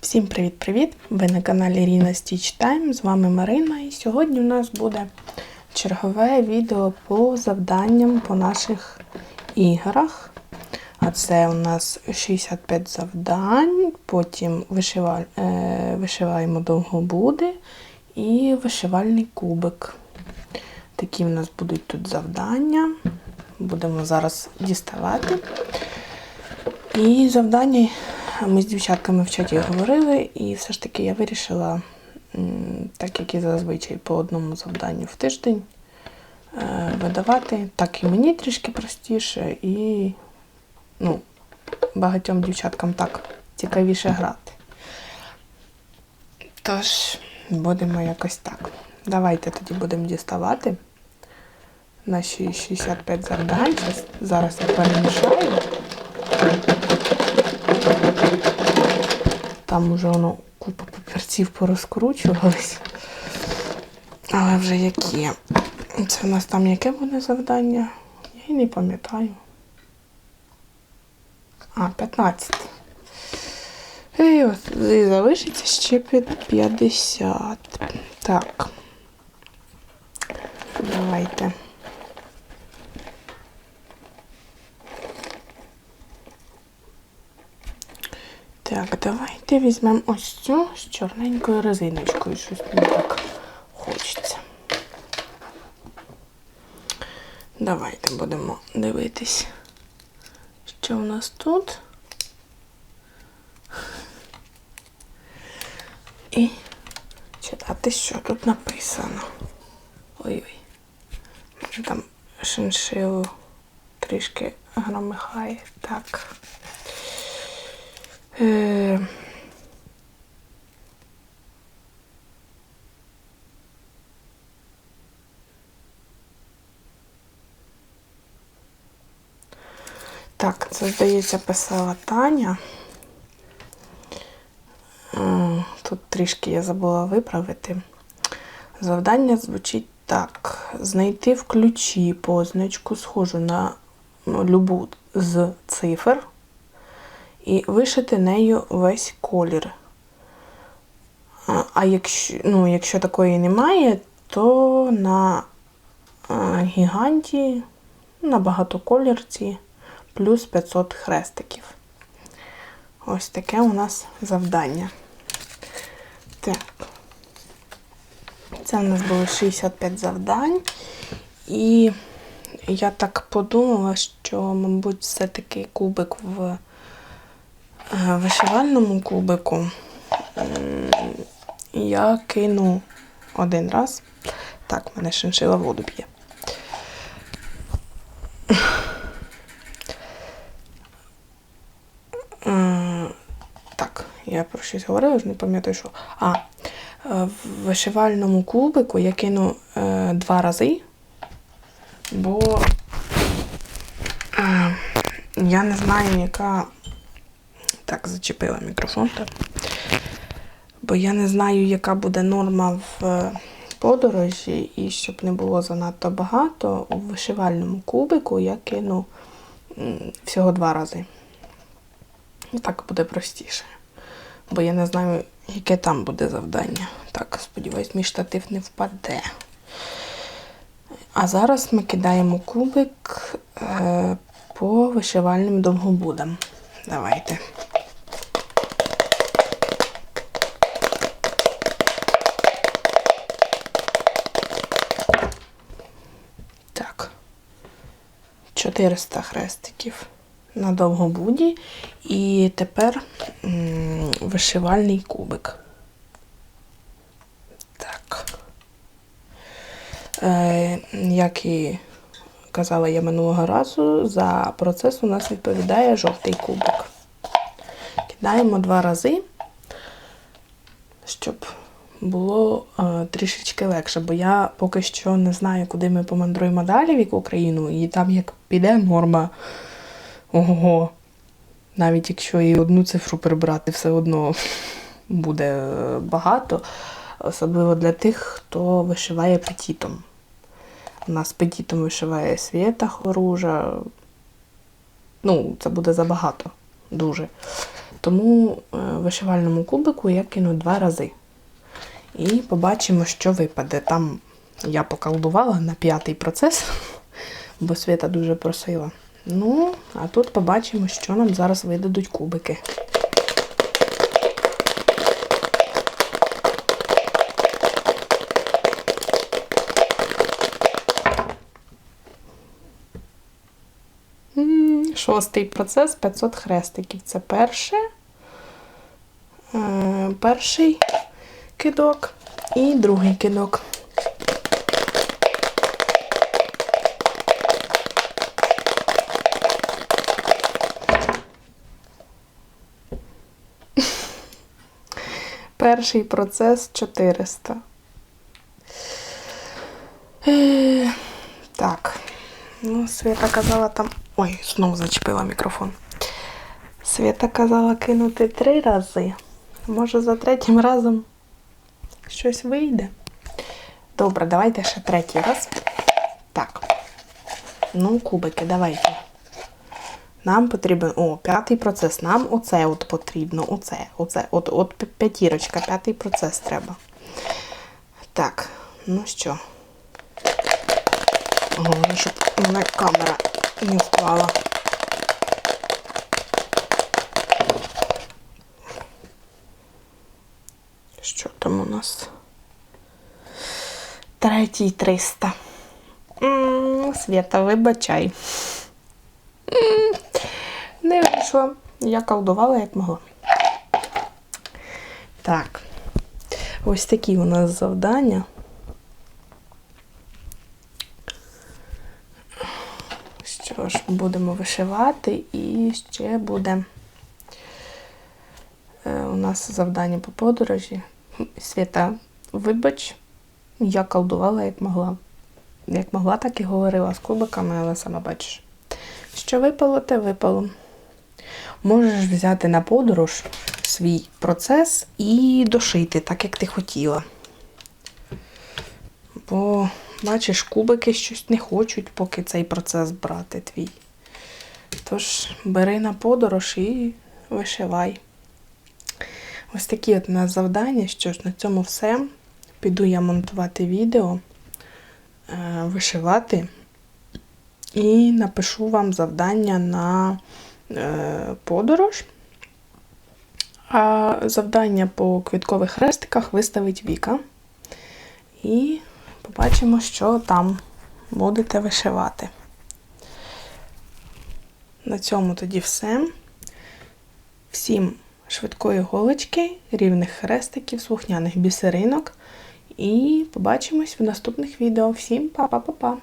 Всім привіт-привіт! Ви на каналі Ріна Stitch Time, з вами Марина, і сьогодні у нас буде чергове відео по завданням по наших іграх. А це у нас 65 завдань, потім вишива... е, вишиваємо довгобуди і вишивальний кубик. Такі в нас будуть тут завдання. Будемо зараз діставати. І завдання ми з дівчатками в чаті говорили, і все ж таки я вирішила, так як і зазвичай по одному завданню в тиждень е, видавати. Так і мені трішки простіше, і ну, багатьом дівчаткам так цікавіше грати. Тож, будемо якось так. Давайте тоді будемо діставати наші 65 завдань. Зараз я перемішаю. Там уже воно купа папірців порозкручувались. Але вже які. Це у нас там яке буде завдання? Я і не пам'ятаю. А, 15. І і залишиться ще під 50. Так. Давайте. Так, давайте візьмемо ось цю з чорненькою резиночкою. Щось мені так хочеться. Давайте будемо дивитись, що у нас тут. І читати, що тут написано. Ой-ой. Там шиншилу трішки громихає. Так. Е, Так, це, здається, писала Таня. Тут трішки я забула виправити. Завдання звучить так: знайти в ключі позначку, схожу на любу з цифр, і вишити нею весь колір. А- якщо, ну, якщо такої немає, то на е, гіганті, на багатоколірці плюс 500 хрестиків. Ось таке у нас завдання. Так. Це у нас було 65 завдань. І я так подумала, що, мабуть, все-таки кубик в вишивальному кубику я кину один раз. Так, мене шиншила воду п'є. Так, я про щось говорила, вже не пам'ятаю, що. А, е, в вишивальному кубику я кину е, два рази, бо е, я не знаю, яка. Так, зачепила мікрофон. Так. Бо я не знаю, яка буде норма в е, подорожі, і щоб не було занадто багато, у вишивальному кубику я кину всього два рази. Так буде простіше. Бо я не знаю, яке там буде завдання. Так, сподіваюсь, мій штатив не впаде. А зараз ми кидаємо кубик е, по вишивальним довгобудам. Давайте. 400 хрестиків на довгобуді. І тепер вишивальний кубик. Так. Е, як і казала я минулого разу, за процес у нас відповідає жовтий кубик. Кидаємо два рази, щоб було е, трішечки легше, бо я поки що не знаю, куди ми помандруємо далі в яку країну, і там як піде норма. Ого. Навіть якщо і одну цифру прибрати, все одно буде е, багато. Особливо для тих, хто вишиває петітом. У нас петітом вишиває Свєта Хоружа. Ну, це буде забагато. Дуже. Тому е, вишивальному кубику я кину два рази. І побачимо, що випаде. Там я поколдувала на п'ятий процес, бо Свята дуже просила. Ну, а тут побачимо, що нам зараз видадуть кубики. Шостий процес 500 хрестиків. Це перше, е, перший кидок і другий кидок. Перший процес 400. Е, Так. Ну, Свята казала там. Ой, знову зачепила мікрофон. Свята казала кинути три рази. Може, за третім разом щось вийде. Добре, давайте ще третій раз. Так. Ну, кубики, давайте. Нам потрібен. О, п'ятий процес. Нам оце от потрібно. Оце, оце, от, от п'ятірочка, п'ятий процес треба. Так, ну що. Головне, щоб мене камера не впала. Що там у нас? Третій 300. М, Свята, вибачай. М, вийшло. Я колдувала як могла. Так. Ось такі у нас завдання. Що ж, будемо вишивати і ще буде е, у нас завдання по подорожі. Свята, вибач, я колдувала як могла. Як могла, так і говорила з кубиками, але сама бачиш. Що випало, те випало. Можеш взяти на подорож свій процес і дошити, так як ти хотіла. Бо, бачиш, кубики щось не хочуть, поки цей процес брати твій. Тож, бери на подорож і вишивай. Ось такі от у нас завдання. Що ж, на цьому все. Піду я монтувати відео, е, вишивати і напишу вам завдання на подорож. А завдання по квіткових хрестиках виставить Віка. І побачимо, що там будете вишивати. На цьому тоді все. Всім швидкої голочки, рівних хрестиків, слухняних бісеринок. І побачимось в наступних відео. Всім па-па-па-па!